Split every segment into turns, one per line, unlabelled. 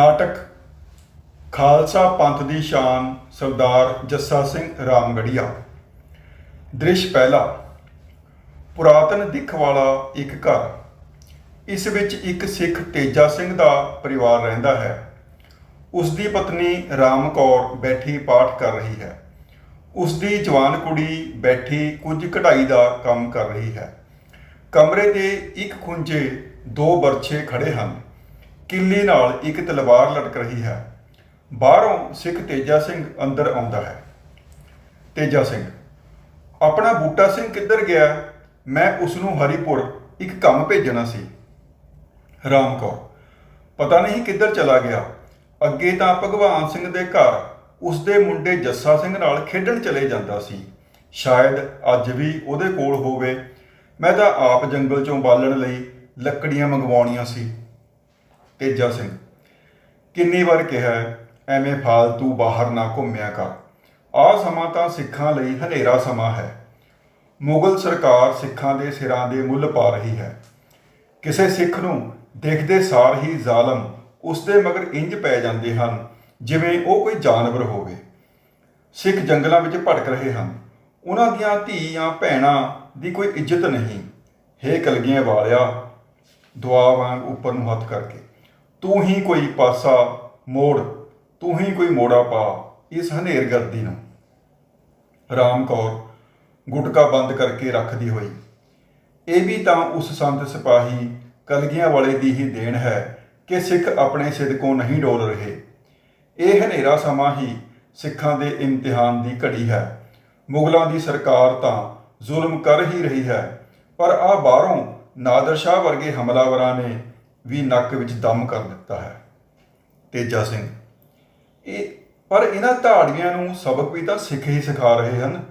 ਨਾਟਕ ਖਾਲਸਾ ਪੰਥ ਦੀ ਸ਼ਾਨ ਸਰਦਾਰ ਜੱਸਾ ਸਿੰਘ ਰਾਮਗੜੀਆ। ਦ੍ਰਿਸ਼ ਪਹਿਲਾ, ਪੁਰਾਤਨ ਦਿੱਖ ਵਾਲਾ ਇੱਕ ਘਰ। ਇਸ ਵਿੱਚ ਇੱਕ ਸਿੱਖ ਤੇਜਾ ਸਿੰਘ ਦਾ ਪਰਿਵਾਰ ਰਹਿੰਦਾ ਹੈ। ਉਸ ਦੀ ਪਤਨੀ ਰਾਮ ਕੌਰ ਬੈਠੀ ਪਾਠ ਕਰ ਰਹੀ ਹੈ। ਉਸ ਦੀ ਜਵਾਨ ਕੁੜੀ ਬੈਠੀ ਕੁਝ ਕਢਾਈ ਦਾ ਕੰਮ ਕਰ ਰਹੀ ਹੈ। ਕਮਰੇ ਦੇ ਇੱਕ ਖੁੰਝੇ ਦੋ ਬਰਛੇ ਖੜੇ ਹਨ। ਕਿੱਲੀ ਨਾਲ ਇੱਕ ਤਲਵਾਰ ਲਟਕ ਰਹੀ ਹੈ। ਬਾਹਰੋਂ ਸਿੱਖ ਤੇਜਾ ਸਿੰਘ ਅੰਦਰ ਆਉਂਦਾ ਹੈ। ਤੇਜਾ ਸਿੰਘ, ਆਪਣਾ ਬੂਟਾ ਸਿੰਘ ਕਿੱਧਰ ਗਿਆ? ਮੈਂ ਉਸ ਨੂੰ ਹਰੀਪੁਰ ਇੱਕ ਕੰਮ ਭੇਜਣਾ ਸੀ। ਰਾਮ ਕੌਰ, ਪਤਾ ਨਹੀਂ ਕਿੱਧਰ ਚਲਾ ਗਿਆ। ਅੱਗੇ ਤਾਂ ਭਗਵਾਨ ਸਿੰਘ ਦੇ ਘਰ ਉਸ ਦੇ ਮੁੰਡੇ ਜੱਸਾ ਸਿੰਘ ਨਾਲ ਖੇਡਣ ਚਲੇ ਜਾਂਦਾ ਸੀ। ਸ਼ਾਇਦ ਅੱਜ ਵੀ ਉਹਦੇ ਕੋਲ ਹੋਵੇ। ਮੈਂ ਤਾਂ ਆਪ ਜੰਗਲ ਚੋਂ ਬਾਲਣ ਲਈ ਲੱਕੜੀਆਂ ਮੰਗਵਾਉਣੀਆਂ ਸੀ। ਤੇਜਾ ਸਿੰਘ। ਕਿੰਨੀ ਵਾਰ ਕਿਹਾ ਐਵੇਂ ਫਾਲਤੂ ਬਾਹਰ ਨਾ ਘੁੰਮਿਆ ਕਰ। ਆਹ ਸਮਾਂ ਤਾਂ ਸਿੱਖਾਂ ਲਈ ਹਨੇਰਾ ਸਮਾਂ ਹੈ। ਮੁਗਲ ਸਰਕਾਰ ਸਿੱਖਾਂ ਦੇ ਸਿਰਾਂ ਦੇ ਮੁੱਲ ਪਾ ਰਹੀ ਹੈ। ਕਿਸੇ ਸਿੱਖ ਨੂੰ ਦੇਖਦੇ ਸਾਰ ਹੀ ਜ਼ਾਲਮ ਉਸ ਦੇ ਮਗਰ ਇੰਜ ਪੈ ਜਾਂਦੇ ਹਨ, ਜਿਵੇਂ ਉਹ ਕੋਈ ਜਾਨਵਰ ਹੋਵੇ। ਸਿੱਖ ਜੰਗਲਾਂ ਵਿੱਚ ਭਟਕ ਰਹੇ ਹਨ। ਉਹਨਾਂ ਦੀਆਂ ਧੀਆਂ ਭੈਣਾਂ ਦੀ ਕੋਈ ਇੱਜ਼ਤ ਨਹੀਂ। ਹੇ ਕਲਗੀਆਂ ਵਾਲਿਆ, ਦੁਆ ਵਾਂਗ ਉੱਪਰ ਨੂੰ ਹੱਥ ਕਰਕੇ। ਤੂੰ ਹੀ ਕੋਈ ਪਾਸਾ ਮੋੜ, ਤੂੰ ਹੀ ਕੋਈ ਮੋੜਾ ਪਾ, ਇਸ ਹਨੇਰ ਗਰਦੀ ਨੂੰ। ਰਾਮ ਕੌਰ ਗੁਟਕਾ ਬੰਦ ਕਰਕੇ ਰੱਖਦੀ ਹੋਈ। ਇਹ ਵੀ ਤਾਂ ਉਸ ਸੰਤ ਸਿਪਾਹੀ ਕਲਗੀਆਂ ਵਾਲੇ ਦੀ ਹੀ ਦੇਣ ਹੈ ਕਿ ਸਿੱਖ ਆਪਣੇ ਸਿਦਕੋਂ ਨਹੀਂ ਡੋਲ ਰਹੇ। ਇਹ ਹਨੇਰਾ ਸਮਾਂ ਹੀ ਸਿੱਖਾਂ ਦੇ ਇਮਤਿਹਾਨ ਦੀ ਘੜੀ ਹੈ। ਮੁਗਲਾਂ ਦੀ ਸਰਕਾਰ ਤਾਂ ਜ਼ੁਲਮ ਕਰ ਹੀ ਰਹੀ ਹੈ। ਪਰ ਆ ਬਾਹਰੋਂ ਨਾਦਰ ਸ਼ਾਹ ਵਰਗੇ ਹਮਲਾਵਰਾਂ ਨੇ ਵੀ ਨੱਕ ਵਿੱਚ ਦਮ ਕਰ ਦਿੱਤਾ ਹੈ। ਤੇਜਾ ਸਿੰਘ। ਇਹ, ਪਰ ਇਹਨਾਂ ਧਾੜੀਆਂ ਨੂੰ ਸਬਕ ਵੀ ਤਾਂ ਸਿੱਖ ਹੀ ਸਿਖਾ ਰਹੇ ਹਨ।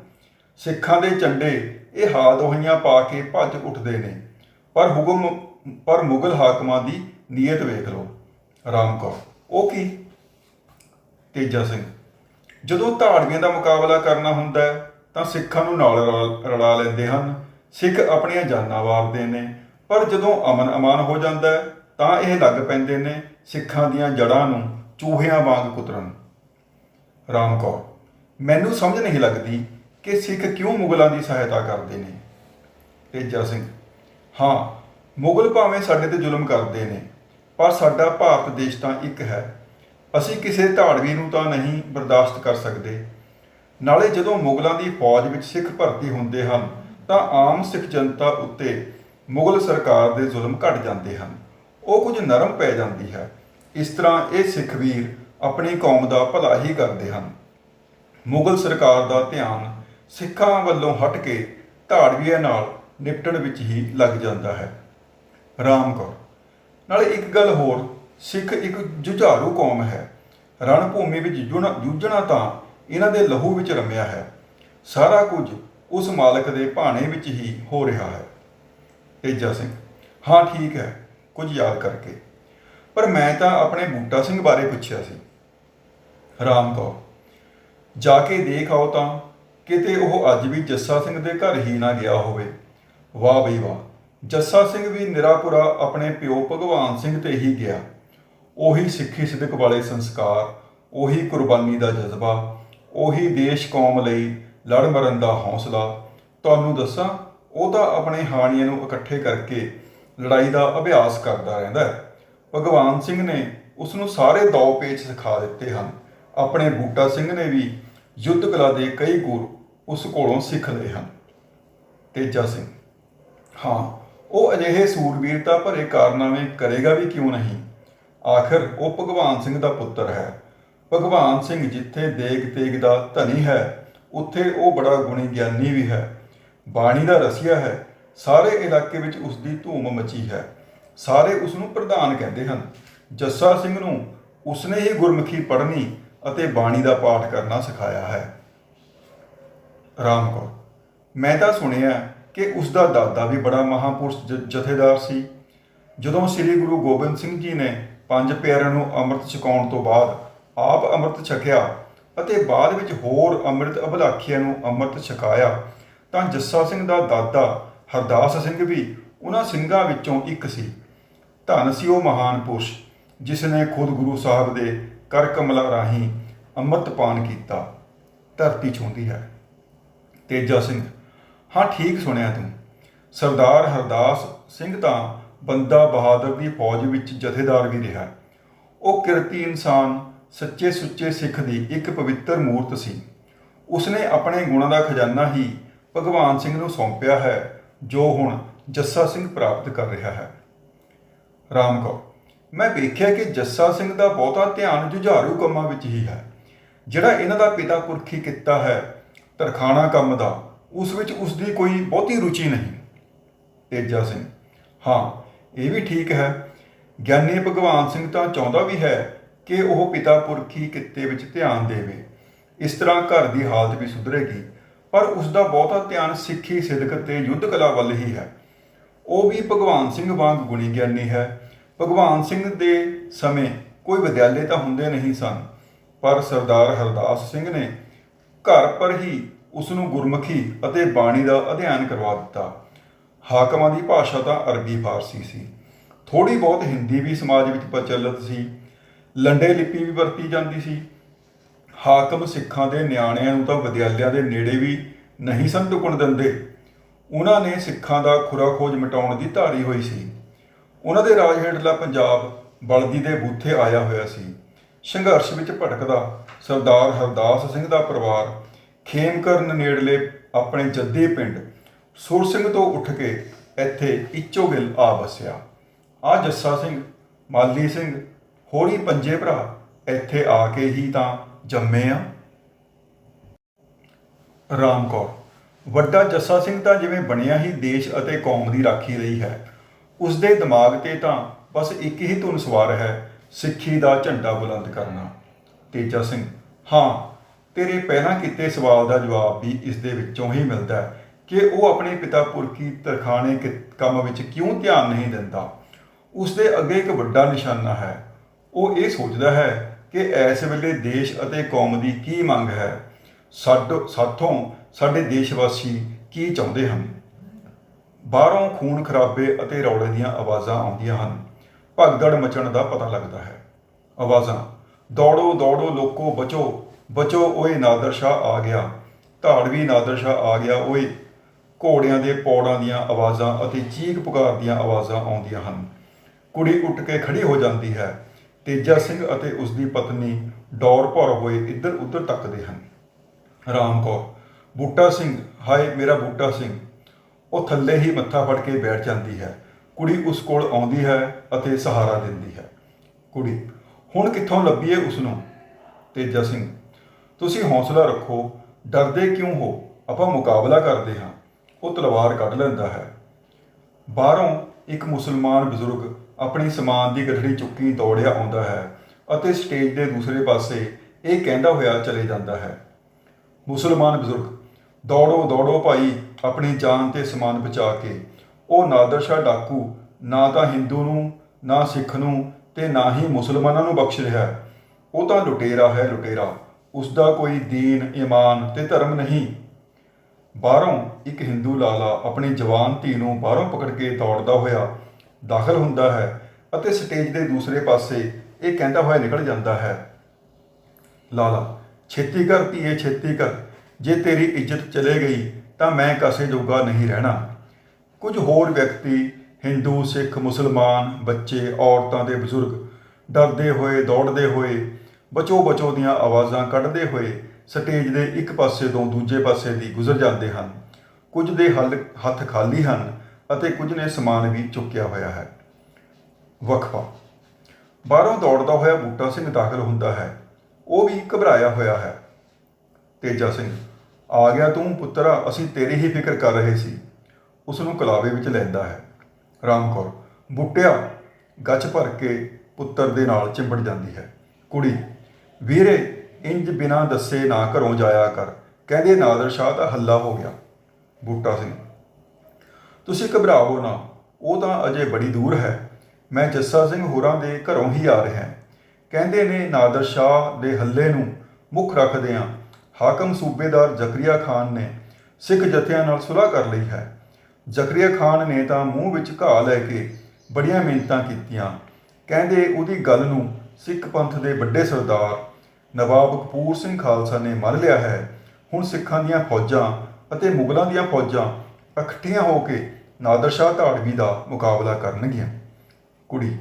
ਸਿੱਖਾਂ ਦੇ ਝੰਡੇ ਇਹ ਹਾਲ ਦੋਹੀਆਂ ਪਾ ਕੇ ਭੱਜ ਉੱਠਦੇ ਨੇ। ਪਰ ਹੁਕਮ, ਪਰ ਮੁਗਲ ਹਾਕਮਾਂ ਦੀ ਨੀਅਤ ਵੇਖ ਲਓ। ਆਰਾਮ ਕੌਰ। ਉਹ ਕੀ? ਤੇਜਾ ਸਿੰਘ। ਜਦੋਂ ਧਾੜੀਆਂ ਦਾ ਮੁਕਾਬਲਾ ਕਰਨਾ ਹੁੰਦਾ ਹੈ, ਤਾਂ ਸਿੱਖਾਂ ਨੂੰ ਨਾਲ ਰਲ- ਰਲਾ ਲੈਂਦੇ ਹਨ। ਸਿੱਖ ਆਪਣੀਆਂ ਜਾਨਾਂ ਵਾਰਦੇ ਨੇ। ਪਰ ਜਦੋਂ ਅਮਨ ਅਮਾਨ ਹੋ ਜਾਂਦਾ ਹੈ ਤਾਂ ਇਹ ਲੱਗ ਪੈਂਦੇ ਨੇ ਸਿੱਖਾਂ ਦੀਆਂ ਜੜ੍ਹਾਂ ਨੂੰ, ਚੂਹਿਆਂ ਵਾਂਗ ਕੁਤਰਨ। ਰਾਮ ਕੌਰ, ਮੈਨੂੰ ਸਮਝ ਨਹੀਂ ਲੱਗਦੀ ਕਿ ਸਿੱਖ ਕਿਉਂ ਮੁਗਲਾਂ ਦੀ ਸਹਾਇਤਾ ਕਰਦੇ ਨੇ। ਤੇਜਾ ਸਿੰਘ, ਹਾਂ, ਮੁਗਲ ਭਾਵੇਂ ਸਾਡੇ ਤੇ ਜ਼ੁਲਮ ਕਰਦੇ ਨੇ, ਪਰ ਸਾਡਾ ਭਾਰਤ ਦੇਸ਼ ਤਾਂ ਇੱਕ ਹੈ। ਅਸੀਂ ਕਿਸੇ ਧਾੜਵੀ ਨੂੰ ਤਾਂ ਨਹੀਂ ਬਰਦਾਸ਼ਤ ਕਰ ਸਕਦੇ। ਨਾਲੇ ਜਦੋਂ ਮੁਗਲਾਂ ਦੀ ਫੌਜ ਵਿੱਚ ਸਿੱਖ ਭਰਤੀ ਹੁੰਦੇ ਹਨ, ਤਾਂ ਆਮ ਸਿੱਖ ਜਨਤਾ ਉੱਤੇ ਮੁਗਲ ਸਰਕਾਰ ਦੇ ਜ਼ੁਲਮ ਘਟ ਜਾਂਦੇ ਹਨ। ਉਹ ਕੁਝ ਨਰਮ ਪੈ ਜਾਂਦੀ ਹੈ। ਇਸ ਤਰ੍ਹਾਂ ਇਹ ਸਿੱਖ ਵੀਰ ਆਪਣੀ ਕੌਮ ਦਾ ਭਲਾ ਹੀ ਕਰਦੇ ਹਨ। ਮੁਗਲ ਸਰਕਾਰ ਦਾ ਧਿਆਨ ਸਿੱਖਾਂ ਵੱਲੋਂ ਹਟ ਕੇ ਧਾੜਵੀਆਂ ਨਾਲ ਨਿਪਟਣ ਵਿੱਚ ਹੀ ਲੱਗ ਜਾਂਦਾ ਹੈ। ਰਾਮ ਕੌਰ। ਨਾਲੇ ਇੱਕ ਗੱਲ ਹੋਰ, ਸਿੱਖ ਇੱਕ ਜੁਝਾਰੂ ਕੌਮ ਹੈ। ਰਣ ਭੂਮੀ ਵਿੱਚ ਜੁਝਣਾ ਜੂਝਣਾ ਤਾਂ ਇਹਨਾਂ ਦੇ ਲਹੂ ਵਿੱਚ ਰਮਿਆ ਹੈ। ਸਾਰਾ ਕੁਝ ਉਸ ਮਾਲਕ ਦੇ ਭਾਣੇ ਵਿੱਚ ਹੀ ਹੋ ਰਿਹਾ ਹੈ। ਤੇਜਾ ਸਿੰਘ। ਹਾਂ, ਠੀਕ ਹੈ। ਕੁਝ ਯਾਦ ਕਰਕੇ। ਪਰ ਮੈਂ ਤਾਂ ਆਪਣੇ ਬੂਟਾ ਸਿੰਘ ਬਾਰੇ ਪੁੱਛਿਆ ਸੀ। ਰਾਮ ਕੌਰ, ਜਾ ਕੇ ਦੇਖ ਆਓ ਤਾਂ ਕਿਤੇ ਉਹ ਅੱਜ ਵੀ ਜੱਸਾ ਸਿੰਘ ਦੇ ਘਰ ਹੀ ਨਾ ਗਿਆ ਹੋਵੇ। ਵਾਹ ਬਈ ਵਾਹ, ਜੱਸਾ ਸਿੰਘ ਵੀ ਨਿਰਾਪੁਰਾ ਆਪਣੇ ਪਿਓ ਭਗਵਾਨ ਸਿੰਘ ਤੇ ਹੀ ਗਿਆ। ਉਹੀ ਸਿੱਖੀ ਸਿਦਕ ਵਾਲੇ ਸੰਸਕਾਰ, ਉਹੀ ਕੁਰਬਾਨੀ ਦਾ ਜਜ਼ਬਾ, ਉਹੀ ਦੇਸ਼ ਕੌਮ ਲਈ ਲੜ ਮਰਨ ਦਾ ਹੌਸਲਾ। ਤੁਹਾਨੂੰ ਦੱਸਾਂ, ਉਹ ਤਾਂ ਆਪਣੇ ਹਾਣੀਆਂ ਨੂੰ ਇਕੱਠੇ ਕਰਕੇ ਲੜਾਈ ਦਾ ਅਭਿਆਸ ਕਰਦਾ ਰਹਿੰਦਾ ਹੈ। ਭਗਵਾਨ ਸਿੰਘ ਨੇ ਉਸ ਨੂੰ ਸਾਰੇ ਦੌ ਪੇਚ ਸਿਖਾ ਦਿੱਤੇ ਹਨ। ਆਪਣੇ ਬੂਟਾ ਸਿੰਘ ਨੇ ਵੀ ਯੁੱਧ ਕਲਾ ਦੇ ਕਈ ਗੁਰ ਉਸ ਕੋਲੋਂ ਸਿੱਖ ਲਏ ਹਨ। ਤੇਜਾ ਸਿੰਘ, ਹਾਂ, ਉਹ ਅਜਿਹੇ ਸੂਰਬੀਰਤਾ ਭਰੇ ਕਾਰਨਾਮੇ ਕਰੇਗਾ ਵੀ ਕਿਉਂ ਨਹੀਂ? ਆਖਰ ਉਹ ਭਗਵਾਨ ਸਿੰਘ ਦਾ ਪੁੱਤਰ ਹੈ। ਭਗਵਾਨ ਸਿੰਘ ਜਿੱਥੇ ਦੇਗ ਤੇਗ ਦਾ ਧਨੀ ਹੈ, ਉੱਥੇ ਉਹ ਬੜਾ ਗੁਣੀ ਗਿਆਨੀ ਵੀ ਹੈ। ਬਾਣੀ ਦਾ ਰਸੀਆ ਹੈ ਸਾਰੇ ਇਲਾਕੇ ਵਿੱਚ ਉਸ ਦੀ ਧੂਮ ਮਚੀ ਹੈ। ਸਾਰੇ ਉਸ ਨੂੰ ਪ੍ਰਧਾਨ ਕਹਿੰਦੇ ਹਨ। ਜੱਸਾ ਸਿੰਘ ਨੂੰ ਉਸਨੇ ਹੀ ਗੁਰਮੁਖੀ ਪੜ੍ਹਨੀ ਅਤੇ ਬਾਣੀ ਦਾ ਪਾਠ ਕਰਨਾ ਸਿਖਾਇਆ ਹੈ। ਰਾਮ ਕੌਰ, ਮੈਂ ਤਾਂ ਸੁਣਿਆ ਕਿ ਉਸ ਦਾ ਦਾਦਾ ਵੀ ਬੜਾ ਮਹਾਪੁਰਸ਼ ਜਥੇਦਾਰ ਸੀ। ਜਦੋਂ ਸ੍ਰੀ ਗੁਰੂ ਗੋਬਿੰਦ ਸਿੰਘ ਜੀ ਨੇ ਪੰਜ ਪਿਆਰਿਆਂ ਨੂੰ ਅੰਮ੍ਰਿਤ ਛਕਾਉਣ ਤੋਂ ਬਾਅਦ ਆਪ ਅੰਮ੍ਰਿਤ ਛਕਿਆ ਅਤੇ ਬਾਅਦ ਵਿੱਚ ਹੋਰ ਅੰਮ੍ਰਿਤ ਅਭਲਾਖੀਆਂ ਨੂੰ ਅੰਮ੍ਰਿਤ ਛਕਾਇਆ, ਤਾਂ ਜੱਸਾ ਸਿੰਘ ਦਾ ਦਾਦਾ ਹਰਦਾਸ ਸਿੰਘ ਵੀ ਉਹਨਾਂ ਸਿੰਘਾਂ ਵਿੱਚੋਂ ਇੱਕ ਸੀ। ਧੰਨ ਸੀ ਉਹ ਮਹਾਨ ਪੁਰਸ਼ ਜਿਸ ਨੇ ਖੁਦ ਗੁਰੂ ਸਾਹਿਬ ਦੇ ਕਰ ਕਮਲਾਂ ਰਾਹੀਂ ਅੰਮ੍ਰਿਤ ਪਾਨ ਕੀਤਾ। ਧਰਤੀ ਛੂੰਦੀ ਹੈ। ਤੇਜਾ ਸਿੰਘ, ਹਾਂ ਠੀਕ ਸੁਣਿਆ ਤੂੰ। ਸਰਦਾਰ ਹਰਦਾਸ ਸਿੰਘ ਤਾਂ ਬੰਦਾ ਬਹਾਦਰ ਦੀ ਫੌਜ ਵਿੱਚ ਜਥੇਦਾਰ ਵੀ ਰਿਹਾ। ਉਹ ਕਿਰਤੀ ਇਨਸਾਨ, ਸੱਚੇ ਸੁੱਚੇ ਸਿੱਖ ਦੀ ਇੱਕ ਪਵਿੱਤਰ ਮੂਰਤ ਸੀ। ਉਸਨੇ ਆਪਣੇ ਗੁਣਾਂ ਦਾ ਖਜ਼ਾਨਾ ਹੀ ਭਗਵਾਨ ਸਿੰਘ ਨੂੰ ਸੌਂਪਿਆ ਹੈ। ਜੋ ਹੁਣ ਜੱਸਾ ਸਿੰਘ ਪ੍ਰਾਪਤ ਕਰ ਰਿਹਾ ਹੈ। ਰਾਮ ਕੌਰ ਮੈਂ ਵੇਖਿਆ ਕਿ ਜੱਸਾ ਸਿੰਘ ਦਾ ਬਹੁਤਾ ਧਿਆਨ ਜੁਝਾਰੂ ਕੰਮਾਂ ਵਿੱਚ ਹੀ ਹੈ। ਜਿਹੜਾ ਇਹਨਾਂ ਦਾ ਪਿਤਾ ਪੁਰਖੀ ਕੀਤਾ ਹੈ, ਤਰਖਾਣਾ ਕੰਮ ਦਾ, ਉਸ ਵਿੱਚ ਉਸ ਦੀ ਕੋਈ ਬਹੁਤੀ ਰੁਚੀ ਨਹੀਂ। ਤੇਜਾ ਸਿੰਘ, ਹਾਂ, ਇਹ ਵੀ ਠੀਕ ਹੈ। ਗਿਆਨੀ ਭਗਵਾਨ ਸਿੰਘ ਤਾਂ ਚਾਹੁੰਦਾ ਵੀ ਹੈ ਕਿ ਉਹ ਪਿਤਾ ਪੁਰਖੀ ਕਿੱਤੇ ਵਿੱਚ ਧਿਆਨ ਦੇਵੇ। ਇਸ ਤਰ੍ਹਾਂ ਘਰ ਦੀ ਹਾਲਤ ਵੀ ਸੁਧਰੇਗੀ। ਪਰ ਉਸ ਦਾ ਬਹੁਤਾ ਧਿਆਨ ਸਿੱਖੀ ਸਿਦਕ ਤੇ ਯੁੱਧ ਕਲਾ ਵੱਲ ਹੀ ਹੈ। ਉਹ ਵੀ ਭਗਵਾਨ ਸਿੰਘ ਵਾਂਗ ਗੁਣੀ ਗਿਆਨੀ ਹੈ। ਭਗਵਾਨ ਸਿੰਘ ਦੇ ਸਮੇਂ ਕੋਈ ਵਿਦਿਆਲੇ ਤਾਂ ਹੁੰਦੇ ਨਹੀਂ ਸਨ, ਪਰ ਸਰਦਾਰ ਹਰਦਾਸ ਸਿੰਘ ਨੇ ਘਰ ਪਰ ਹੀ ਉਸ ਨੂੰ ਗੁਰਮੁਖੀ ਅਤੇ ਬਾਣੀ ਦਾ ਅਧਿਐਨ ਕਰਵਾ ਦਿੱਤਾ। ਹਾਕਮਾਂ ਦੀ ਭਾਸ਼ਾ ਤਾਂ ਅਰਬੀ ਫਾਰਸੀ ਸੀ। ਥੋੜੀ ਬਹੁਤ ਹਿੰਦੀ ਵੀ ਸਮਾਜ ਵਿੱਚ ਪ੍ਰਚਲਿਤ ਸੀ। ਲੰਡੇ ਲਿਪੀ ਵੀ ਵਰਤੀ ਜਾਂਦੀ ਸੀ। ਹਾਕਮ ਸਿੱਖਾਂ ਦੇ ਨਿਆਣਿਆਂ ਨੂੰ ਤਾਂ ਵਿਦਿਆਲਿਆਂ ਦੇ ਨੇੜੇ ਵੀ ਨਹੀਂ ਸਨ ਟੁਕਣ ਦਿੰਦੇ। ਉਹਨਾਂ ਨੇ ਸਿੱਖਾਂ ਦਾ ਖੁਰਾ ਖੋਜ ਮਿਟਾਉਣ ਦੀ ਧਾਰੀ ਹੋਈ ਸੀ। ਉਹਨਾਂ ਦੇ ਰਾਜ ਹੇਠਲਾ ਪੰਜਾਬ ਬਲਦੀ ਦੇ ਬੂਥੇ ਆਇਆ ਹੋਇਆ ਸੀ। ਸੰਘਰਸ਼ ਵਿੱਚ ਭਟਕਦਾ ਸਰਦਾਰ ਹਰਦਾਸ ਸਿੰਘ ਦਾ ਪਰਿਵਾਰ ਖੇਮਕਰਨ ਨੇੜਲੇ ਆਪਣੇ ਜੱਦੀ ਪਿੰਡ ਸੁਰ ਸਿੰਘ ਤੋਂ ਉੱਠ ਕੇ ਇੱਥੇ ਇੱਚੋਗਿਲ ਆ ਵਸਿਆ। ਆ ਜੱਸਾ ਸਿੰਘ, ਮਾਲੀ ਸਿੰਘ, ਹੋਰੀ ਪੰਜੇ ਭਰਾ ਇੱਥੇ ਆ ਕੇ ਹੀ ਤਾਂ ਜੰਮੇ ਆ। ਰਾਮ ਕੌਰ, ਵੱਡਾ ਜੱਸਾ ਸਿੰਘ ਤਾਂ ਜਿਵੇਂ ਬਣਿਆ ਹੀ ਦੇਸ਼ ਅਤੇ ਕੌਮ ਦੀ ਰਾਖੀ ਲਈ ਹੈ। ਉਸ ਦੇ ਦਿਮਾਗ ਤੇ ਤਾਂ ਬਸ ਇੱਕ ਹੀ ਧੁਨ ਸਵਾਰ ਹੈ, ਸਿੱਖੀ ਦਾ ਝੰਡਾ ਬੁਲੰਦ ਕਰਨਾ। ਤੇਜਾ ਸਿੰਘ, ਹਾਂ, ਤੇਰੇ ਪਹਿਲਾਂ ਕੀਤੇ ਸਵਾਲ ਦਾ ਜਵਾਬ ਵੀ ਇਸ ਦੇ ਵਿੱਚੋਂ ਹੀ ਮਿਲਦਾ ਹੈ ਕਿ ਉਹ ਆਪਣੇ ਪਿਤਾ ਪੁਰਖੀ ਤਰਖਾਣੇ ਕੇ ਕੰਮ ਵਿੱਚ ਕਿਉਂ ਧਿਆਨ ਨਹੀਂ ਦਿੰਦਾ। ਉਸ ਦੇ ਅੱਗੇ ਇੱਕ ਵੱਡਾ ਨਿਸ਼ਾਨਾ ਹੈ। ਉਹ ਇਹ ਸੋਚਦਾ ਹੈ ਕਿ ਇਸ ਵੇਲੇ ਦੇਸ਼ ਅਤੇ ਕੌਮ ਦੀ ਕੀ ਮੰਗ ਹੈ? ਸਾਡੋ, ਸਾਥੋਂ ਸਾਡੇ ਦੇਸ਼ ਵਾਸੀ ਕੀ ਚਾਹੁੰਦੇ ਹਨ? ਬਾਹਰੋਂ ਖੂਨ ਖਰਾਬੇ ਅਤੇ ਰੌਲੇ ਦੀਆਂ ਆਵਾਜ਼ਾਂ ਆਉਂਦੀਆਂ ਹਨ। ਭਗਦੜ ਮਚਣ ਦਾ ਪਤਾ ਲੱਗਦਾ ਹੈ। ਆਵਾਜ਼ਾਂ, ਦੌੜੋ ਦੌੜੋ ਲੋਕੋ, ਬਚੋ ਬਚੋ ਓਏ ਨਾਦਰ ਸ਼ਾਹ ਆ ਗਿਆ। ਧਾੜਵੀ ਨਾਦਰ ਸ਼ਾਹ ਆ ਗਿਆ ਓਏ। ਘੋੜਿਆਂ ਦੇ ਪੌੜਾਂ ਦੀਆਂ ਆਵਾਜ਼ਾਂ ਅਤੇ ਚੀਕ ਪੁਕਾਰ ਦੀਆਂ ਆਵਾਜ਼ਾਂ ਆਉਂਦੀਆਂ ਹਨ। ਕੁੜੀ ਉੱਠ ਕੇ ਖੜੀ ਹੋ ਜਾਂਦੀ ਹੈ। ਤੇਜਾ ਸਿੰਘ ਅਤੇ ਉਸ ਦੀ ਪਤਨੀ ਡੌਰ ਭਰ ਹੋਏ ਇੱਧਰ ਉੱਧਰ ਤੱਕਦੇ ਹਨ। ਰਾਮ ਕੌਰ, ਬੂਟਾ ਸਿੰਘ, ਹਾਏ ਮੇਰਾ ਬੂਟਾ ਸਿੰਘ, ਉਹ ਥੱਲੇ ਹੀ ਮੱਥਾ ਫੜ ਕੇ ਬੈਠ ਜਾਂਦੀ ਹੈ। ਕੁੜੀ ਉਸ ਕੋਲ ਆਉਂਦੀ ਹੈ ਅਤੇ ਸਹਾਰਾ ਦਿੰਦੀ ਹੈ। ਕੁੜੀ, ਹੁਣ ਕਿੱਥੋਂ ਲੱਭੀਏ ਉਸ ਨੂੰ ਤੇਜਾ ਸਿੰਘ, ਤੁਸੀਂ ਹੌਸਲਾ ਰੱਖੋ, ਡਰਦੇ ਕਿਉਂ ਹੋ? ਆਪਾਂ ਮੁਕਾਬਲਾ ਕਰਦੇ ਹਾਂ। ਉਹ ਤਲਵਾਰ ਕੱਢ ਲੈਂਦਾ ਹੈ। ਬਾਹਰੋਂ ਇੱਕ ਮੁਸਲਮਾਨ ਬਜ਼ੁਰਗ ਆਪਣੀ ਸਮਾਨ ਦੀ ਗਠੜੀ ਚੁੱਕੀ ਦੌੜਿਆ ਆਉਂਦਾ ਹੈ ਅਤੇ ਸਟੇਜ ਦੇ ਦੂਸਰੇ ਪਾਸੇ ਇਹ ਕਹਿੰਦਾ ਹੋਇਆ ਚਲੇ ਜਾਂਦਾ ਹੈ। ਮੁਸਲਮਾਨ ਬਜ਼ੁਰਗ, ਦੌੜੋ ਦੌੜੋ ਭਾਈ, ਆਪਣੀ ਜਾਨ ਤੇ ਸਮਾਨ ਬਚਾ ਕੇ। ਉਹ ਨਾਦਰ ਸ਼ਾਹ ਡਾਕੂ, ਨਾ ਤਾਂ ਹਿੰਦੂ ਨੂੰ, ਨਾ ਸਿੱਖ ਨੂੰ ਤੇ ਨਾ ਹੀ ਮੁਸਲਮਾਨਾਂ ਨੂੰ ਬਖਸ਼ ਰਿਹਾ। ਹੈ ਉਹ ਤਾਂ ਲੁਟੇਰਾ ਹੈ ਲੁਟੇਰਾ ਉਸ ਦਾ ਕੋਈ ਦੀਨ ਈਮਾਨ ਤੇ ਧਰਮ ਨਹੀਂ। ਬਾਹਰੋਂ ਇੱਕ ਹਿੰਦੂ ਲਾਲਾ ਆਪਣੀ ਜਵਾਨ ਧੀ ਨੂੰ ਬਾਹਰੋਂ ਪਕੜ ਕੇ ਦੌੜਦਾ ਹੋਇਆ ਦਾਖਲ ਹੁੰਦਾ ਹੈ ਅਤੇ ਸਟੇਜ ਦੇ ਦੂਸਰੇ ਪਾਸੇ ਇਹ ਕਹਿੰਦਾ ਹੋਇਆ ਨਿਕਲ ਜਾਂਦਾ ਹੈ। ਲਾਲਾ, ਛੇਤੀ ਕਰ ਧੀਏ, ਛੇਤੀ ਕਰ। ਜੇ ਤੇਰੀ ਇੱਜ਼ਤ ਚਲੇ ਗਈ, ਤਾਂ ਮੈਂ ਕਾਸੇ ਜੋਗਾ ਨਹੀਂ ਰਹਿਣਾ। ਕੁਝ ਹੋਰ ਵਿਅਕਤੀ, ਹਿੰਦੂ, ਸਿੱਖ, ਮੁਸਲਮਾਨ, ਬੱਚੇ, ਔਰਤਾਂ ਦੇ ਬਜ਼ੁਰਗ, ਡਰਦੇ ਹੋਏ, ਦੌੜਦੇ ਹੋਏ ਬਚੋ ਬਚੋ ਦੀਆਂ ਆਵਾਜ਼ਾਂ ਕੱਢਦੇ ਹੋਏ ਸਟੇਜ ਦੇ ਇੱਕ ਪਾਸੇ ਤੋਂ ਦੂਜੇ ਪਾਸੇ ਦੀ ਗੁਜ਼ਰ ਜਾਂਦੇ ਹਨ। ਕੁਝ ਦੇ ਹੱਲ, ਹੱਥ ਖਾਲੀ ਹਨ ਅਤੇ ਕੁਝ ਨੇ ਸਮਾਨ ਵੀ ਚੁੱਕਿਆ ਹੋਇਆ ਹੈ। ਵਕਫਾ। ਬਾਹਰੋਂ ਦੌੜਦਾ ਹੋਇਆ ਬੂਟਾ ਸਿੰਘ ਦਾਖਲ ਹੁੰਦਾ ਹੈ। ਉਹ ਵੀ ਘਬਰਾਇਆ ਹੋਇਆ ਹੈ। ਤੇਜਾ ਸਿੰਘ, ਆ ਗਿਆ ਤੂੰ ਪੁੱਤਰਾ, ਅਸੀਂ ਤੇਰੀ ਹੀ ਫਿਕਰ ਕਰ ਰਹੇ ਸੀ। ਉਸ ਨੂੰ ਕਲਾਵੇ ਵਿੱਚ ਲੈਂਦਾ ਹੈ। ਰਾਮ ਕੌਰ, ਬੁੱਟਿਆ ਗੱਚ ਭਰ ਕੇ ਪੁੱਤਰ ਦੇ ਨਾਲ ਚਿੰਬੜ ਜਾਂਦੀ ਹੈ। ਕੁੜੀ, ਵੀਰੇ, ਇੰਜ ਬਿਨਾਂ ਦੱਸੇ ਨਾ ਘਰੋਂ ਜਾਇਆ ਕਰ। ਕਹਿੰਦੇ ਨਾਦਰ ਸ਼ਾਹ ਦਾ ਹੱਲਾ ਹੋ ਗਿਆ। ਬੂਟਾ ਸਿੰਘ ਤੁਸੀਂ ਘਬਰਾਓ ਨਾ, ਉਹ ਤਾਂ ਅਜੇ ਬੜੀ ਦੂਰ ਹੈ। ਮੈਂ ਜੱਸਾ ਸਿੰਘ ਹੋਰਾਂ ਦੇ ਘਰੋਂ ਹੀ ਆ ਰਿਹਾ ਕਹਿੰਦੇ ਨੇ, ਨਾਦਰ ਸ਼ਾਹ ਦੇ ਹੱਲੇ ਨੂੰ ਮੁੱਖ ਰੱਖਦਿਆਂ ਹਾਕਮ ਸੂਬੇਦਾਰ ਜ਼ਕਰੀਆ ਖਾਨ ਨੇ ਸਿੱਖ ਜਥਿਆਂ ਨਾਲ ਸੁਲ੍ਹਾ ਕਰ ਲਈ ਹੈ। ਜ਼ਕਰੀਆ ਖਾਨ ਨੇ ਤਾਂ ਮੂੰਹ ਵਿੱਚ ਘਾਹ ਲੈ ਕੇ ਬੜੀਆਂ ਮਿਹਨਤਾਂ ਕੀਤੀਆਂ। ਕਹਿੰਦੇ ਉਹਦੀ ਗੱਲ ਨੂੰ ਸਿੱਖ ਪੰਥ ਦੇ ਵੱਡੇ ਸਰਦਾਰ ਨਵਾਬ ਕਪੂਰ ਸਿੰਘ ਖਾਲਸਾ ਨੇ ਮੰਨ ਲਿਆ ਹੈ। ਹੁਣ ਸਿੱਖਾਂ ਦੀਆਂ ਫੌਜਾਂ ਅਤੇ ਮੁਗਲਾਂ ਦੀਆਂ ਫੌਜਾਂ ਇਕੱਠੀਆਂ ਹੋ ਕੇ ਨਾਦਰ ਸ਼ਾਹ ਧਾੜਵੀ ਦਾ ਮੁਕਾਬਲਾ ਕਰਨਗੀਆਂ। ਕੁੜੀ,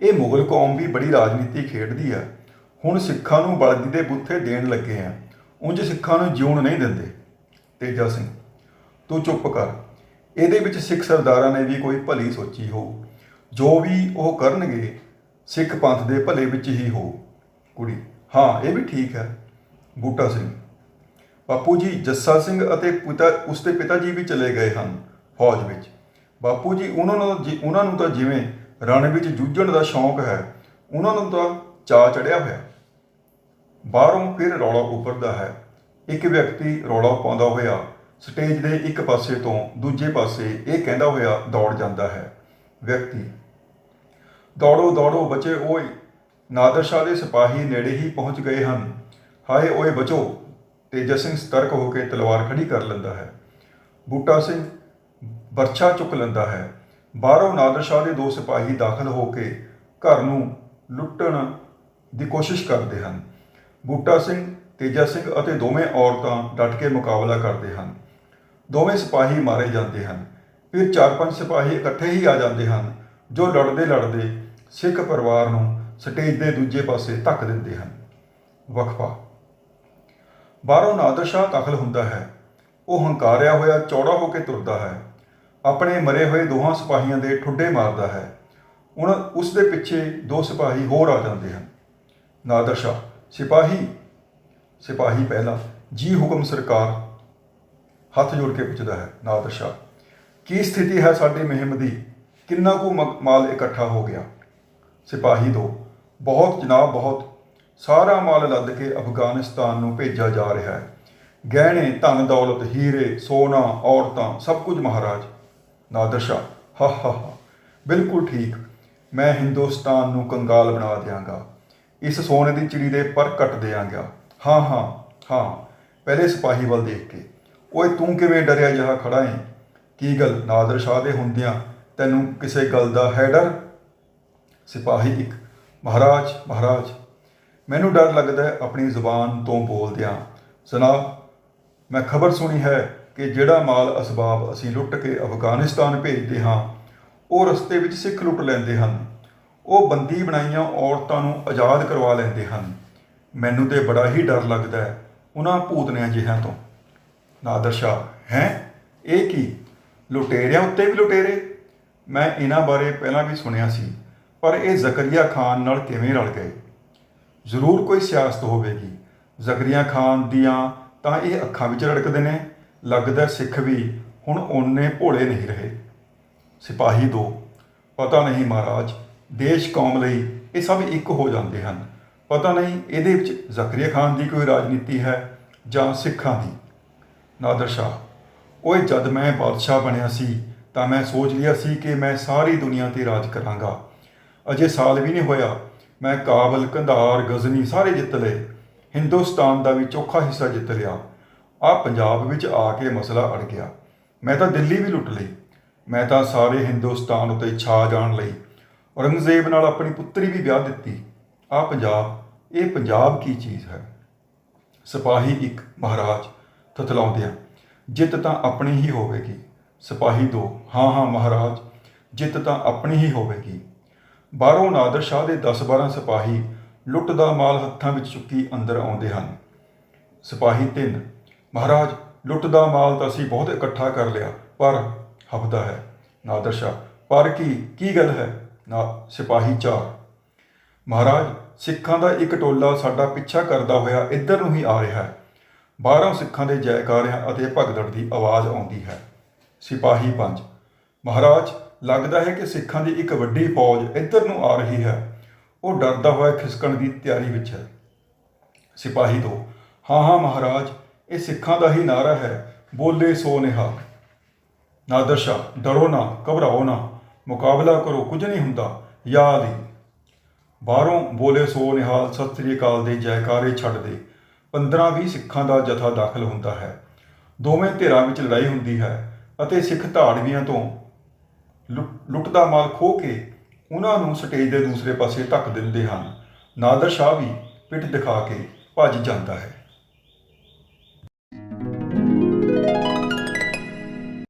ਇਹ ਮੁਗਲ ਕੌਮ ਵੀ ਬੜੀ ਰਾਜਨੀਤੀ ਖੇਡਦੀ ਆ। ਹੁਣ ਸਿੱਖਾਂ ਨੂੰ ਬਲਦੀ ਦੇ ਬੁੱਥੇ ਦੇਣ ਲੱਗੇ ਆ। ਉਂਝ ਸਿੱਖਾਂ ਨੂੰ ਜਿਉਣ ਨਹੀਂ ਦਿੰਦੇ। ਤੇਜਾ ਸਿੰਘ, ਤੂੰ ਚੁੱਪ ਕਰ। ਇਹਦੇ ਵਿੱਚ ਸਿੱਖ ਸਰਦਾਰਾਂ ਨੇ ਵੀ ਕੋਈ ਭਲੀ ਸੋਚੀ ਹੋ ਜੋ ਵੀ ਉਹ ਕਰਨਗੇ, ਸਿੱਖ ਪੰਥ ਦੇ ਭਲੇ ਵਿੱਚ ਹੀ ਹੋ ਕੁੜੀ, ਹਾਂ, ਇਹ ਵੀ ਠੀਕ ਹੈ। ਬੂਟਾ ਸਿੰਘ, ਬਾਪੂ ਜੀ, ਜੱਸਾ ਸਿੰਘ ਅਤੇ ਪਿਤਾ, ਉਸਦੇ ਪਿਤਾ ਜੀ ਵੀ ਚਲੇ ਗਏ ਹਨ। ਫੌਜ ਵਿੱਚ। ਬਾਪੂ ਜੀ, ਉਹਨਾਂ ਨੂੰ ਜਿ, ਉਹਨਾਂ ਨੂੰ ਤਾਂ ਜਿਵੇਂ ਰਣ ਵਿੱਚ ਜੂਝਣ ਦਾ ਸ਼ੌਂਕ ਹੈ, ਉਹਨਾਂ ਨੂੰ ਤਾਂ ਚਾਅ ਚੜਿਆ ਹੋਇਆ। ਬਾਹਰੋਂ ਫਿਰ ਰੌਲਾ ਉੱਭਰਦਾ ਹੈ। ਇੱਕ ਵਿਅਕਤੀ ਰੌਲਾ ਪਾਉਂਦਾ ਹੋਇਆ, ਸਟੇਜ ਦੇ ਇੱਕ ਪਾਸੇ ਤੋਂ ਦੂਜੇ ਪਾਸੇ ਇਹ ਕਹਿੰਦਾ ਹੋਇਆ ਦੌੜ ਜਾਂਦਾ ਹੈ, ਵਿਅਕਤੀ, ਦੌੜੋ ਦੌੜੋ, ਬਚੇ, ਓਏ, ਨਾਦਰ ਸ਼ਾਹ ਦੇ ਸਿਪਾਹੀ ਨੇੜੇ ਹੀ ਪਹੁੰਚ ਗਏ ਹਨ। ਹਾਏ, ਓਏ, ਬਚੋ ਤੇਜਾ ਸਿੰਘ ਸਤਰਕ ਹੋ ਕੇ ਤਲਵਾਰ ਖੜੀ ਕਰ ਲੈਂਦਾ ਹੈ। ਬੂਟਾ ਸਿੰਘ ਬਰਛਾ ਚੁੱਕ ਲੈਂਦਾ ਹੈ। ਬਾਹਰੋਂ ਨਾਦਰ ਸ਼ਾਹ ਦੇ ਦੋ ਸਿਪਾਹੀ ਦਾਖਲ ਹੋ ਕੇ ਘਰ ਨੂੰ ਲੁੱਟਣ ਦੀ ਕੋਸ਼ਿਸ਼ ਕਰਦੇ ਹਨ। ਬੂਟਾ ਸਿੰਘ, ਤੇਜਾ ਸਿੰਘ ਅਤੇ ਦੋਵੇਂ ਔਰਤਾਂ ਡਟ ਕੇ ਮੁਕਾਬਲਾ ਕਰਦੇ ਹਨ। ਦੋਵੇਂ ਸਿਪਾਹੀ ਮਾਰੇ ਜਾਂਦੇ ਹਨ। ਫਿਰ ਚਾਰ ਪੰਜ ਸਿਪਾਹੀ ਇਕੱਠੇ ਹੀ ਆ ਜਾਂਦੇ ਹਨ, ਜੋ ਲੜਦੇ ਲੜਦੇ ਸਿੱਖ ਪਰਿਵਾਰ ਨੂੰ ਸਟੇਜ ਦੇ ਦੂਜੇ ਪਾਸੇ ਧੱਕ ਦਿੰਦੇ ਹਨ। ਵਕਫਾ। ਬਾਹਰੋਂ ਨਾਦਰ ਸ਼ਾਹ ਦਾਖਲ ਹੁੰਦਾ ਹੈ। ਉਹ ਹੰਕਾਰਿਆ ਹੋਇਆ ਚੌੜਾ ਹੋ ਕੇ ਤੁਰਦਾ ਹੈ। ਆਪਣੇ ਮਰੇ ਹੋਏ ਦੋਹਾਂ ਸਿਪਾਹੀਆਂ ਦੇ ਠੁੱਡੇ ਮਾਰਦਾ ਹੈ। ਹੁਣ ਉਸ ਦੇ ਪਿੱਛੇ ਦੋ ਸਿਪਾਹੀ ਹੋਰ ਆ ਜਾਂਦੇ ਹਨ। ਨਾਦਰ ਸ਼ਾਹ, ਸਿਪਾਹੀ। ਸਿਪਾਹੀ ਪਹਿਲਾ ਜੀ ਹੁਕਮ ਸਰਕਾਰ ਹੱਥ ਜੋੜ ਕੇ ਪੁੱਛਦਾ ਹੈ, ਨਾਦਰ ਸ਼ਾਹ, ਕੀ ਸਥਿਤੀ ਹੈ ਸਾਡੀ ਮੁਹਿੰਮ ਦੀ? ਕਿੰਨਾ ਕੁ ਮ- ਮਾਲ ਇਕੱਠਾ ਹੋ ਗਿਆ? ਸਿਪਾਹੀ ਦੋ, ਬਹੁਤ ਜਨਾਬ, ਬਹੁਤ। ਸਾਰਾ ਮਾਲ ਲੱਦ ਕੇ ਅਫਗਾਨਿਸਤਾਨ ਨੂੰ ਭੇਜਿਆ ਜਾ ਰਿਹਾ ਹੈ। ਗਹਿਣੇ, ਧਨ, ਦੌਲਤ, ਹੀਰੇ, ਸੋਨਾ, ਔਰਤਾਂ, ਸਭ ਕੁਝ ਮਹਾਰਾਜ। ਨਾਦਰ ਸ਼ਾਹ ਹਾ ਹਾ ਹਾ। ਬਿਲਕੁਲ ਠੀਕ। ਮੈਂ ਹਿੰਦੁਸਤਾਨ ਨੂੰ ਕੰਗਾਲ ਬਣਾ ਦਿਆਂਗਾ। ਇਸ ਸੋਨੇ ਦੀ ਚਿੜੀ ਦੇ ਪਰ ਕੱਟ ਦਿਆਂਗਾ। ਹਾਂ ਹਾਂ ਹਾਂ। ਪਹਿਲੇ ਸਿਪਾਹੀ ਵੱਲ ਦੇਖ ਕੇ। ਓਏ, ਤੂੰ ਕਿਵੇਂ ਡਰਿਆ ਜਿਹਾ ਖੜਾ ਹੈ ਕੀ ਗੱਲ? ਨਾਦਰ ਸ਼ਾਹ ਦੇ ਹੁੰਦਿਆਂ ਤੈਨੂੰ ਕਿਸੇ ਗੱਲ ਦਾ ਹੈ ਡਰ? ਸਿਪਾਹੀ ਇੱਕ, ਮਹਾਰਾਜ ਮਹਾਰਾਜ। ਮੈਨੂੰ ਡਰ ਲੱਗਦਾ ਹੈ ਆਪਣੀ ਜ਼ੁਬਾਨ ਤੋਂ ਬੋਲਦਿਆਂ। ਜਨਾਬ, ਮੈਂ ਖਬਰ ਸੁਣੀ ਹੈ। ਕਿ ਜਿਹੜਾ ਮਾਲ ਅਸਬਾਬ ਅਸੀਂ ਲੁੱਟ ਕੇ ਅਫਗਾਨਿਸਤਾਨ ਭੇਜਦੇ ਹਾਂ, ਉਹ ਰਸਤੇ ਵਿੱਚ ਸਿੱਖ ਲੁੱਟ ਲੈਂਦੇ ਹਨ। ਉਹ ਬੰਦੀ ਬਣਾਈਆਂ ਔਰਤਾਂ ਨੂੰ ਆਜ਼ਾਦ ਕਰਵਾ ਲੈਂਦੇ ਹਨ। ਮੈਨੂੰ ਤੇ ਬੜਾ ਹੀ ਡਰ ਲੱਗਦਾ ਹੈ ਉਹਨਾਂ ਭੂਤਨਿਆਂ ਜਿਹਾਂ ਤੋਂ। ਨਾਦਰ ਸ਼ਾਹ, ਹੈ? ਇਹ ਕੀ? ਲੁਟੇਰਿਆਂ ਉੱਤੇ ਵੀ ਲੁਟੇਰੇ? ਮੈਂ ਇਹਨਾਂ ਬਾਰੇ ਪਹਿਲਾਂ ਵੀ ਸੁਣਿਆ ਸੀ, ਪਰ ਇਹ ਜ਼ਕਰੀਆ ਖਾਨ ਨਾਲ ਕਿਵੇਂ ਰਲ ਗਏ? ਜ਼ਰੂਰ ਕੋਈ ਸਿਆਸਤ ਹੋਵੇਗੀ। ਜ਼ਕਰੀਆ ਖਾਨ ਦੀਆਂ ਤਾਂ ਇਹ ਅੱਖਾਂ ਵਿੱਚ ਰੜਕਦੇ ਨੇ। ਲੱਗਦਾ ਸਿੱਖ ਵੀ ਹੁਣ ਓਨੇ ਭੋਲੇ ਨਹੀਂ ਰਹੇ। ਸਿਪਾਹੀ ਦੋ, ਪਤਾ ਨਹੀਂ ਮਹਾਰਾਜ, ਦੇਸ਼ ਕੌਮ ਲਈ ਇਹ ਸਭ ਇੱਕ ਹੋ ਜਾਂਦੇ ਹਨ। ਪਤਾ ਨਹੀਂ ਇਹਦੇ ਵਿੱਚ ਜ਼ਕਰੀਆ ਖਾਨ ਦੀ ਕੋਈ ਰਾਜਨੀਤੀ ਹੈ ਜਾਂ ਸਿੱਖਾਂ ਦੀ। ਨਾਦਰ ਸ਼ਾਹ, ਓਏ ਜਦ ਮੈਂ ਬਾਦਸ਼ਾਹ ਬਣਿਆ ਸੀ ਤਾਂ ਮੈਂ ਸੋਚ ਲਿਆ ਸੀ ਕਿ ਮੈਂ ਸਾਰੀ ਦੁਨੀਆ ਤੇ ਰਾਜ ਕਰਾਂਗਾ। ਅਜੇ ਸਾਲ ਵੀ ਨਹੀਂ ਹੋਇਆ, ਮੈਂ ਕਾਬਲ, ਕੰਧਾਰ, ਗਜ਼ਨੀ ਸਾਰੇ ਜਿੱਤ ਲਏ। ਹਿੰਦੁਸਤਾਨ ਦਾ ਵੀ ਚੌਖਾ ਹਿੱਸਾ ਜਿੱਤ ਲਿਆ। ਆ ਪੰਜਾਬ ਵਿੱਚ ਆ ਕੇ ਮਸਲਾ ਅੜ ਗਿਆ। ਮੈਂ ਤਾਂ ਦਿੱਲੀ ਵੀ ਲੁੱਟ ਲਈ। ਮੈਂ ਤਾਂ ਸਾਰੇ ਹਿੰਦੁਸਤਾਨ ਉਤੇ ਛਾ ਜਾਣ ਲਈ। ਔਰੰਗਜ਼ੇਬ ਨਾਲ ਆਪਣੀ ਪੁੱਤਰੀ ਵੀ ਵਿਆਹ ਦਿੱਤੀ। ਆ ਪੰਜਾਬ, ਇਹ ਪੰਜਾਬ ਕੀ ਚੀਜ਼ ਹੈ? ਸਿਪਾਹੀ ਇੱਕ ਮਹਾਰਾਜ ਥਥਲਾਉਂਦਿਆਂ, ਜਿੱਤ ਤਾਂ ਆਪਣੀ ਹੀ ਹੋਵੇਗੀ। ਸਿਪਾਹੀ ਦੋ, ਹਾਂ ਹਾਂ, ਮਹਾਰਾਜ, ਜਿੱਤ ਤਾਂ ਆਪਣੀ ਹੀ ਹੋਵੇਗੀ। ਬਾਹਰੋਂ ਨਾਦਰ ਸ਼ਾਹ ਦੇ 10-12 ਸਿਪਾਹੀ ਲੁੱਟ ਦਾ ਮਾਲ ਹੱਥਾਂ ਵਿੱਚ ਚੁੱਕੀ ਅੰਦਰ ਆਉਂਦੇ ਹਨ। ਸਿਪਾਹੀ ਤਿੰਨ ਮਹਾਰਾਜ, ਲੁੱਟ ਦਾ ਮਾਲ ਤਾਂ ਅਸੀਂ ਬਹੁਤ ਇਕੱਠਾ ਕਰ ਲਿਆ, ਪਰ ਹਫਦਾ ਹੈ। ਨਾਦਰ ਸ਼ਾਹ ਪਰ ਕੀ ਕੀ ਗੱਲ ਹੈ? ਨਾ ਸਿਪਾਹੀ ਚਾਰ। ਮਹਾਰਾਜ, ਸਿੱਖਾਂ ਦਾ ਇੱਕ ਟੋਲਾ ਸਾਡਾ ਪਿੱਛਾ ਕਰਦਾ ਹੋਇਆ ਇੱਧਰ ਨੂੰ ਹੀ ਆ ਰਿਹਾ ਹੈ। ਬਾਹਰੋਂ ਸਿੱਖਾਂ ਦੇ ਜੈਕਾਰਿਆਂ ਅਤੇ ਭਗਦੜ ਦੀ ਆਵਾਜ਼ ਆਉਂਦੀ ਹੈ। ਸਿਪਾਹੀ ਪੰਜ। ਮਹਾਰਾਜ, ਲੱਗਦਾ ਹੈ ਕਿ ਸਿੱਖਾਂ ਦੀ ਇੱਕ ਵੱਡੀ ਫੌਜ ਇੱਧਰ ਨੂੰ ਆ ਰਹੀ ਹੈ। ਉਹ ਡਰਦਾ ਹੋਇਆ ਖਿਸਕਣ ਦੀ ਤਿਆਰੀ ਵਿੱਚ ਹੈ। ਸਿਪਾਹੀ ਦੋ। ਹਾਂ ਹਾਂ ਮਹਾਰਾਜ ਇਹ ਸਿੱਖਾਂ ਦਾ ਹੀ ਨਾਰਾ ਹੈ। ਬੋਲੇ ਸੋ ਨਿਹਾਲ। ਨਾਦਰ ਸ਼ਾਹ, ਡਰੋ ਨਾ, ਘਬਰਾਓ ਨਾ। ਮੁਕਾਬਲਾ ਕਰੋ, ਕੁਝ ਨਹੀਂ ਹੁੰਦਾ। ਯਾ ਅਲੀ। ਬਾਹਰੋਂ ਬੋਲੇ ਸੋ ਨਿਹਾਲ, ਸਤਿ ਸ੍ਰੀ ਅਕਾਲ ਦੇ ਜੈਕਾਰੇ ਛੱਡਦੇ 15-20 ਸਿੱਖਾਂ ਦਾ ਜਥਾ ਦਾਖਲ ਹੁੰਦਾ ਹੈ। ਦੋਵੇਂ ਧਿਰਾਂ ਵਿੱਚ ਲੜਾਈ ਹੁੰਦੀ ਹੈ ਅਤੇ ਸਿੱਖ ਧਾੜਵੀਆਂ ਤੋਂ ਲੁੱਟ ਲੁੱਟ ਮਾਲ ਖੋਹ ਕੇ ਉਹਨਾਂ ਨੂੰ ਸਟੇਜ ਦੇ ਦੂਸਰੇ ਪਾਸੇ ਧੱਕ ਦਿੰਦੇ ਹਨ। ਨਾਦਰ ਸ਼ਾਹ ਵੀ ਪਿੱਠ ਦਿਖਾ ਕੇ ਭੱਜ ਜਾਂਦਾ ਹੈ।